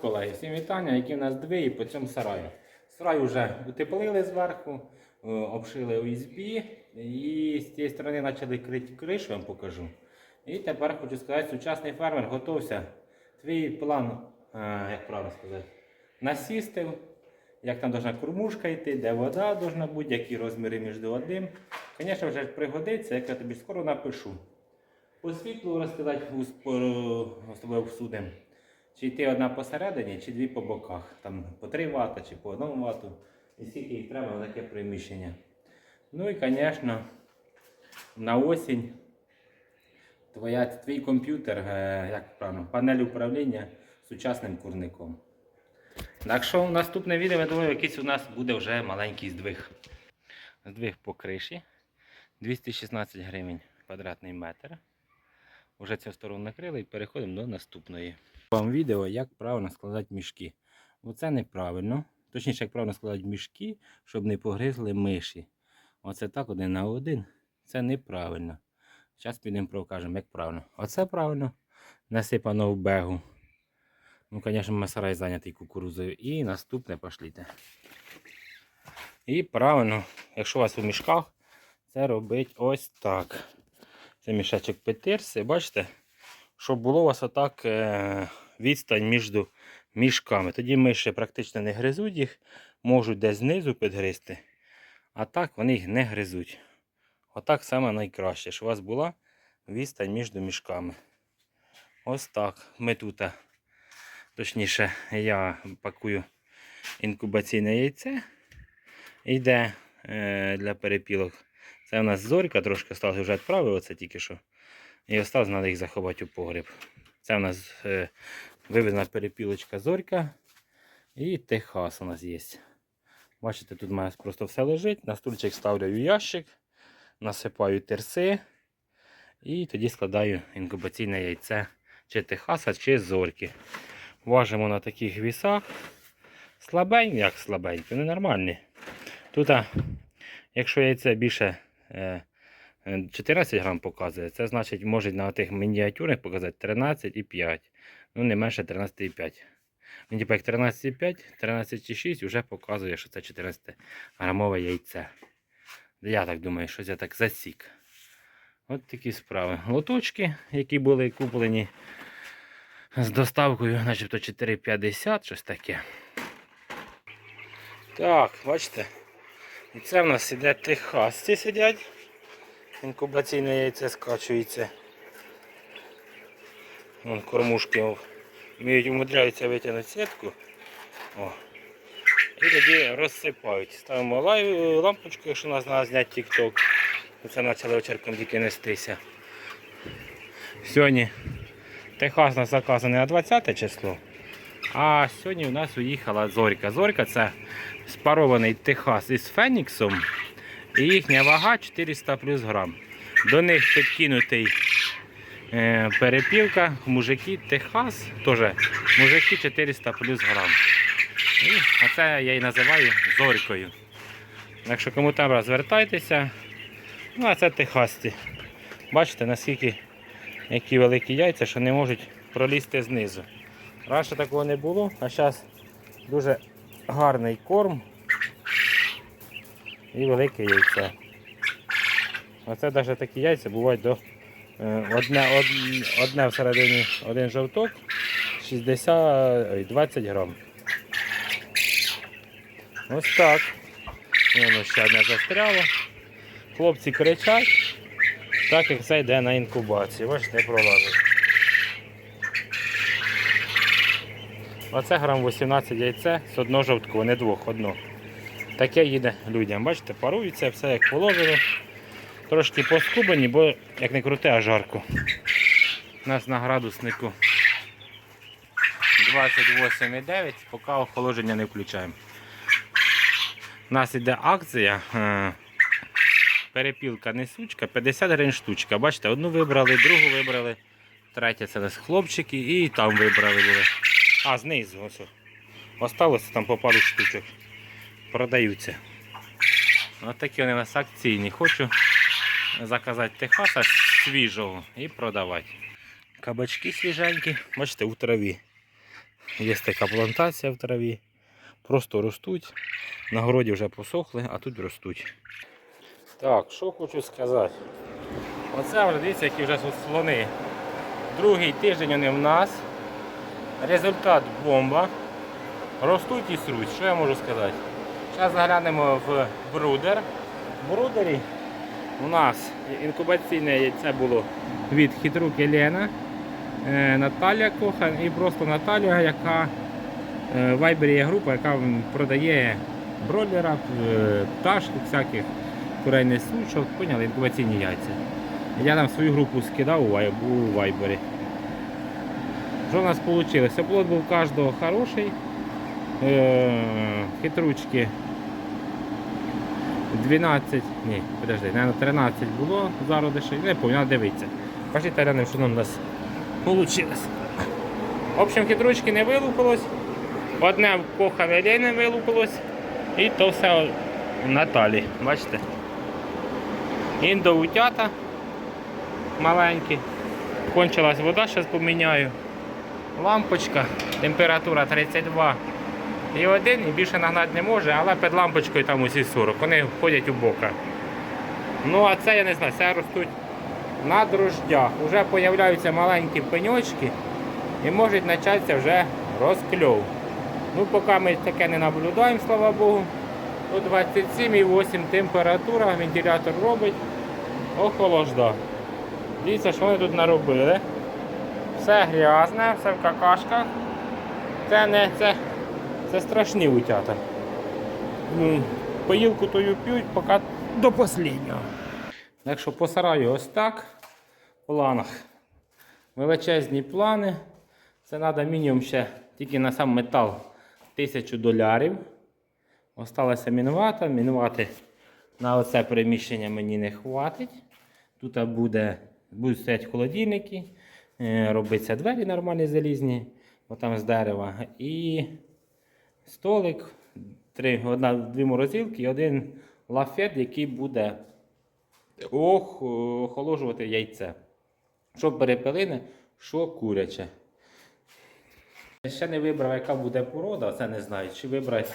Колеги, всім вітання, які в нас дві по цьому сараю. Сарай вже утеплили зверху, е, обшили ОСБ і з цієї сторони почали крити кришу, я вам покажу. І тепер хочу сказати, сучасний фермер готовся. Твій план, е, як правильно сказати, насістив, як там должна кормушка йти, де вода должна бути, які розміри між одним. Звісно, вже пригодиться, як я тобі скоро напишу. По світлу розказати з тобою обсудимо. Чи йти одна посередині, чи дві по боках. Там по 3 Вт чи по 1 Вт. І скільки їх треба на таке приміщення. Ну і, звісно, на осінь твоя, твій комп'ютер, е, як правильно, панель управління сучасним курником. Так що наступне відео, я думаю, якийсь у нас буде вже маленький здвиг. Здвиг по криші. 216 гривень квадратний метр. Уже цю сторону накрили і переходимо до наступної. Вам відео, як правильно складати мішки. Оце неправильно. Точніше, як правильно складати мішки, щоб не погризли миші. Оце так один на один. Це неправильно. Зараз підемо покажемо, як правильно. Оце правильно. Насипано в бегу. Ну, звісно, ми сарай зайнятий кукурузою. І наступне пошліте. І правильно, якщо у вас у мішках, це робить ось так. Це мішечок петирси, бачите? Щоб було у вас отак е, відстань між мішками. Тоді миші практично не гризуть їх, можуть десь знизу підгризти. А так вони їх не гризуть. Отак саме найкраще, щоб у вас була відстань між мішками. Ось так. Ми тут, точніше, я пакую інкубаційне яйце. Йде е, для перепілок. Це у нас зорька трошки сталося, вже відправив тільки що. І осталось треба їх заховати у погріб. Це у нас е, вивезена перепілочка зорька. І техас у нас є. Бачите, тут у мене просто все лежить. На стульчик ставлю ящик, насипаю терси. І тоді складаю інкубаційне яйце чи техаса, чи зорьки. Важимо на таких вісах. Слабенькі, як слабенькі, ненормальні. Тут, якщо яйце більше 14 грам показує, це значить може на тих мініатюрних показати 13,5. Ну, не менше 13,5. Він типу як 13,5, 13,6 вже показує, що це 14 грамове яйце. Я так думаю, що я так засік. От такі справи. Лоточки, які були куплені з доставкою, начебто 4,50, щось таке. Так, бачите? І це в нас іде техасці сидять. Інкубаційне яйце скачується. Вон кормушки вміють умудряються витягнути сітку. О. І тоді розсипають. Ставимо лай- лампочку, якщо нас треба зняти TikTok. Це почали вечірком тільки нестися. Сьогодні Техас у нас заказаний на 20 число. А сьогодні у нас уїхала Зорька. Зорька це спарований Техас із Феніксом. І їхня вага 400 плюс грам. До них підкинутий е, перепілка, мужики Техас, теж мужики 400 плюс грам. І оце я і називаю зорькою. Якщо кому треба, звертайтеся. Ну, а це техасті. Бачите, наскільки які великі яйця, що не можуть пролізти знизу. Раніше такого не було, а зараз дуже гарний корм і велике яйце. Оце навіть такі яйця бувають до е, одне, одне, всередині один жовток 60 20 грам. Ось так. Воно ще одне застряло. Хлопці кричать, так як це йде на інкубацію. Бачите, не пролазить. Оце грам 18 яйце з одного жовтку, не двох, одно. Таке їде людям. Бачите, парується, все як положено. Трошки поскубані, бо як не крути, а жарко. У нас на градуснику 28,9, поки охолодження не включаємо. У нас іде акція. е, Перепілка несучка, 50 гривень штучка. Бачите, одну вибрали, другу вибрали, третя це нас хлопчики і там вибрали були. А, знизу. Ось. Осталося там по пару штучок. Продаються. Ось такі вони у нас акційні. Хочу заказати техаса свіжого і продавати. Кабачки свіженькі, бачите, у траві. Є така плантація в траві. Просто ростуть. На городі вже посохли, а тут ростуть. Так, що хочу сказати. Оце дивіться, які вже слони. Другий тиждень вони в нас. Результат бомба. Ростуть і сруть. Що я можу сказати? Зараз заглянемо в брудер. В брудері у нас інкубаційне яйце було від хитрук Єлена, е, Наталя Кохан і просто Наталя, яка е, в Viber є група, яка продає бройлера, е, пташки всяких, курейних сучок, поняли, інкубаційні яйця. Я там свою групу скидав у Вайбері. Що в нас вийшло? Оплот був у кожного хороший. Е, хитручки 12, ні, подожди, наверное, 13 було зародишей, не пам'ятаю, дивіться. Пошли глянемо, що нам у нас вийшло. В общем, хитручки не вилупилось. Одне кохане не вилупилось. І то все у Наталі. Бачите? Індоутята маленькі. Кончилась вода, зараз поміняю. Лампочка, температура 32 і один, і більше нагнати не може, але під лампочкою там усі 40. Вони входять у бока. Ну а це я не знаю, це ростуть на дрождях. Уже з'являються маленькі пеньочки і може початися вже розкльов. Ну, поки ми таке не наблюдаємо, слава Богу. Тут 27,8 температура, вентилятор робить. Охоложда. Дивіться, що вони тут наробили. Все грязне, все в какашках. Це не це, це страшні утята. Ну, Поїлку тою п'ють, поки до останнього. Так що по сараю ось так. В планах. Величезні плани. Це треба мінімум ще тільки на сам метал 1000 долярів. Осталася мінвата. Мінвати на оце приміщення мені не хватить. Тут буде, будуть стояти холодильники, робиться двері нормальні залізні, отам з дерева. І столик, три, одна, дві морозилки і один лафет, який буде ох, охолоджувати яйце. Що перепелине, що куряче. Ще не вибрав, яка буде порода, це не знаю. Чи вибрати.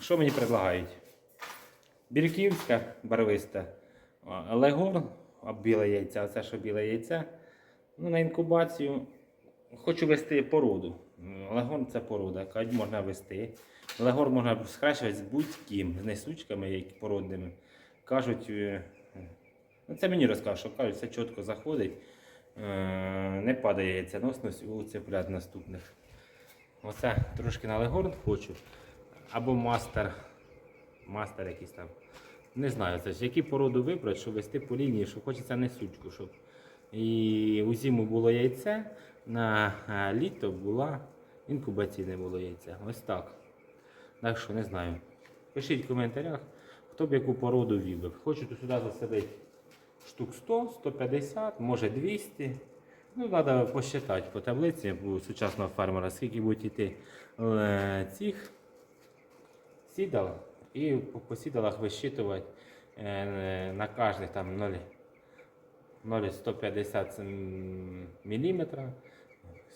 Що мені предлагають? Бірківська барвиста, а, легор, а біле яйце, а це що біле яйце. Ну, на інкубацію хочу вести породу. М, Легор це порода, кажуть, можна вести. Легор можна схрещувати з будь-ким, з несучками які породними. Кажуть, е, ну це мені розкажуть, що кажуть, все чітко заходить, е, не падає яйценосність у цеплят наступних. Оце трошки на легорн хочу. Або мастер. Мастер якийсь там. Не знаю, це ж які породу вибрати, щоб вести по лінії, що хочеться не сучку, щоб і у зиму було яйце, на літо була інкубаційне було яйце. Ось так. Так що не знаю. Пишіть в коментарях, хто б яку породу вибрав. Хочу сюди заселити штук 100, 150, може 200. Ну, треба посчитати по таблиці у сучасного фермера, скільки будуть йти е, цих сідал, і по, сідалах висчитувати е, на кожних там 0, 0,150 мм,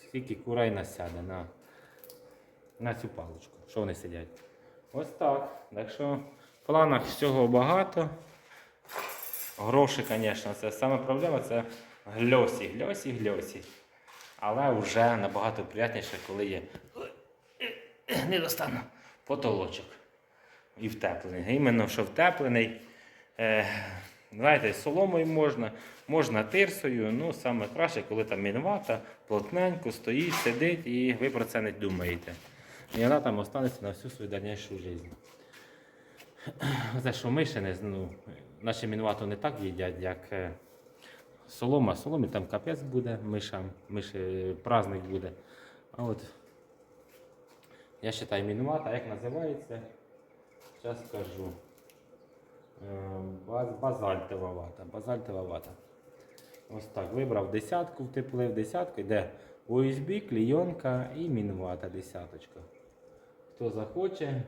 скільки курей насяде на, на цю паличку, що вони сидять. Ось так. Так що в планах всього багато. Гроші, звісно, це саме проблема це гльосі, гльосі, гльосі. Але вже набагато приятніше, коли є не достану потолочок і втеплений. Іменно що втеплений. Е, знаєте, соломою можна, можна тирсою. Ну, саме краще, коли там мінвата, плотненько стоїть, сидить і ви про це не думаєте. І вона там останеться на всю свою дальнішу життя. Це що миші не ну, наші мінвату не так їдять, як е, солома. Соломі там капець буде мишам, миші праздник буде. А от я вважаю мінвата, як називається? Зараз скажу. Е, Базальтова вата. Базальтова вата. Ось так. Вибрав десятку, втеплив десятку, йде USB, клійонка і мінвата десяточка. Хто захоче.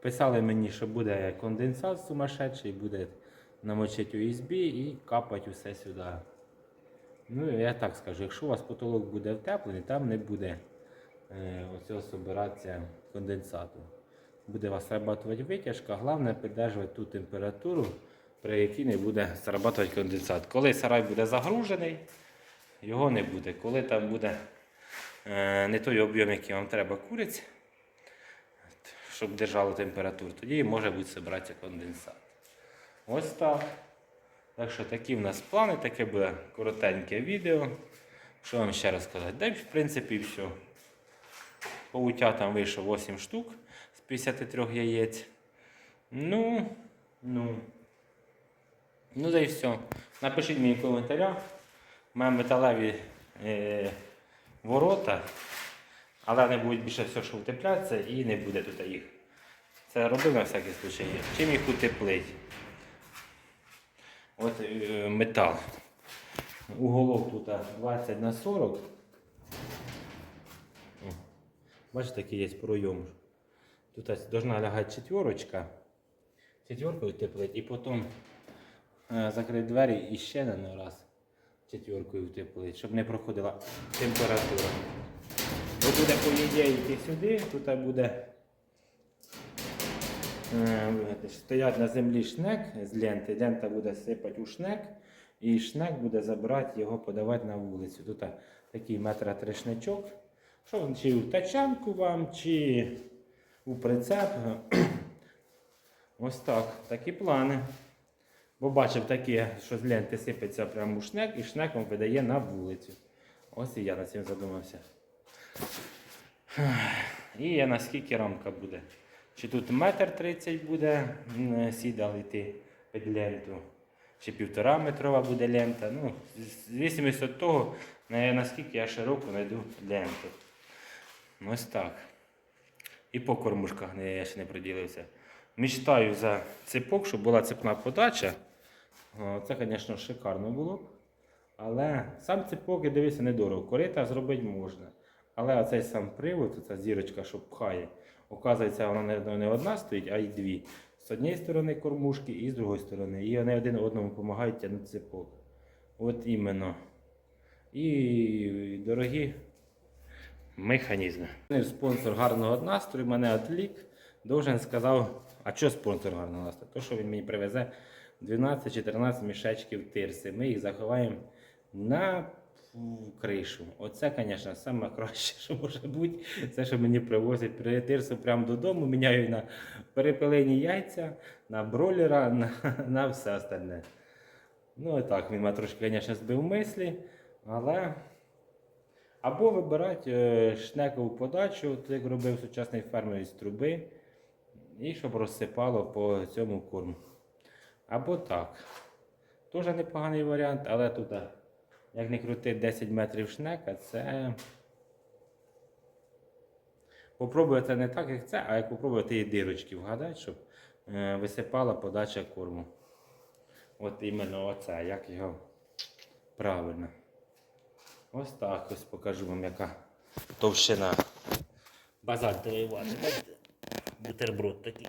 Писали мені, що буде конденсат сумасшедший, буде намочити USB і капати усе сюди. Ну, я так скажу, якщо у вас потолок буде втеплений, там не буде е, оцього собиратися конденсату. Буде вас срабатувати витяжка, головне підтримувати ту температуру, при якій не буде срабатувати конденсат. Коли сарай буде загружений, його не буде. Коли там буде е, не той об'єм, який вам треба куриць, щоб держало температуру, тоді може бути збиратися конденсат. Ось так. Так що такі в нас плани, таке буде коротеньке відео. Що вам ще розказати? Да, в принципі, все. Павутя там вийшло 8 штук 53 яєць. Ну, ну. Ну, да і все. Напишіть мені в коментарях. Мене металеві е, ворота, але вони будуть більше все, що утеплятися і не буде тут їх. Це робив на всякий случай. Чим їх утеплить? От е, метал. Уголок тут 20 на 40. Бачите, такий є пройом. Тут должна лягати четверочка. Четверкою утеплить і потім е, закрити двері і ще на раз четверкою утеплить, щоб не проходила температура. Бо буде по ідеї йти сюди, тут буде Е, Стоять на землі шнек з ленти, лента буде сипати у шнек, і шнек буде забирати його, подавати на вулицю. Тут такий метра три шничок. Що чи в тачанку вам, чи у прицеп. Ось так, такі плани. Бо бачив таке, що з ленти сипеться прямо у шнек, і шнек вам видає на вулицю. Ось і я над цим задумався. І я наскільки рамка буде. Чи тут метр тридцять буде м, сідал йти під ленту, чи півтора метрова буде лента. Ну, звісно від того, наскільки я широко знайду ленту. Ось так. І по кормушках я ще не приділився. Мечтаю за цепок, щоб була цепна подача. Це, звісно, шикарно було. Але сам цепок, я дивився, недорого. Корита зробити можна. Але оцей сам привод, ця зірочка, що пхає, оказується, вона не одна стоїть, а й дві. З однієї сторони кормушки і з другої сторони. І вони один одному допомагають тягнути цепок. От іменно. І дорогі механізми. Спонсор гарного настрою мене відлік. Должен сказав, а що спонсор гарного настрою? То, що він мені привезе 12-14 мішечків тирси. Ми їх заховаємо на кришу. Оце, звісно, саме краще, що може бути. Це, що мені привозять при тирсу прямо додому, міняю на перепелені яйця, на бройлера, на, на все остальне. Ну і так, він мене трошки, звісно, збив мислі, але. Або вибирати е, шнекову подачу, як робив сучасний фермер із труби, і щоб розсипало по цьому корму. Або так. Теж непоганий варіант, але тут, е, як не крути 10 метрів шнека, це. Попробуйте не так, як це, а як попробувати і дирочки вгадати, щоб е, висипала подача корму. От іменно оце, як його правильно. Ось так ось покажу вам, яка товщина. Базальтової вати. Бутерброд такий.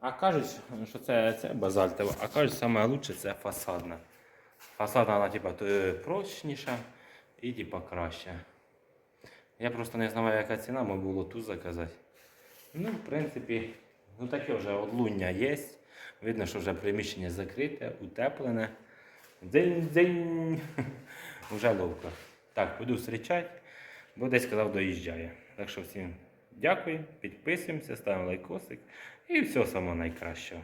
А кажуть, що це, це базальтова, а кажуть, саме лучше це фасадна. Фасадна вона типа прочніша і типа краща. Я просто не знаю, яка ціна, ми було тут заказати. Ну, в принципі, ну таке вже одлуння є. Видно, що вже приміщення закрите, утеплене. Дзинь-дзинь. Уже ловко. Так, буду зустрічати, бо десь сказав, доїжджає. Так що всім дякую, підписуємося, ставимо лайкосик і всього самого найкращого.